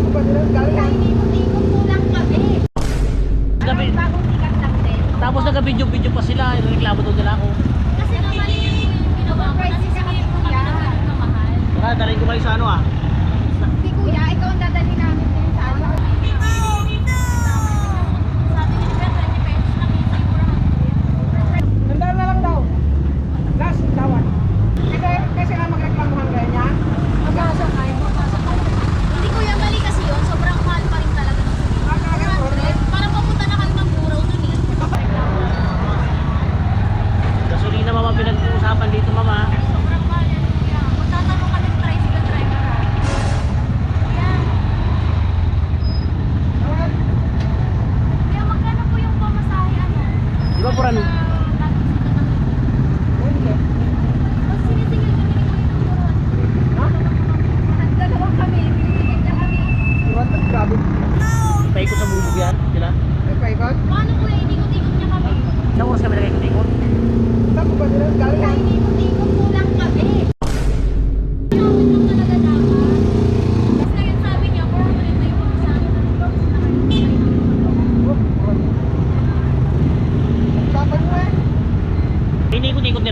Bago pa nila galing. Kainipot-ikot lang kami. Gabi. Bagong tikat lang. Tapos nagka-video-video pa sila. Reklamo daw nila ako. Kasi naman yung ginawa ko. Kasi sa kanila naman mahal. Tara, tarin ko kayo sa ano ah.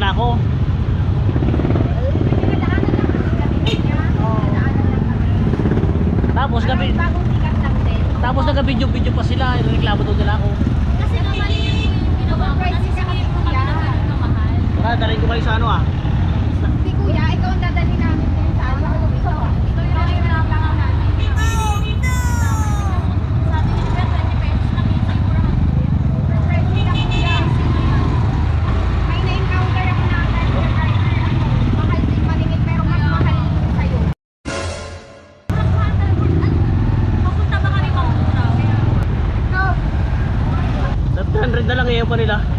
na ako. Oh. Tapos gabi. Tapos nagka-video-video pa sila, eh, reklamo daw nila ako. Kasi naman 我累了。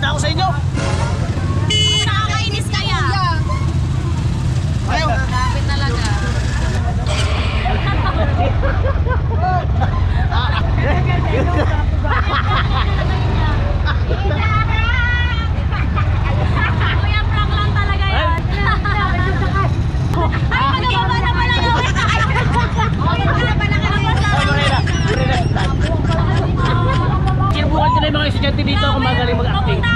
não senhor. magaling mag-acting.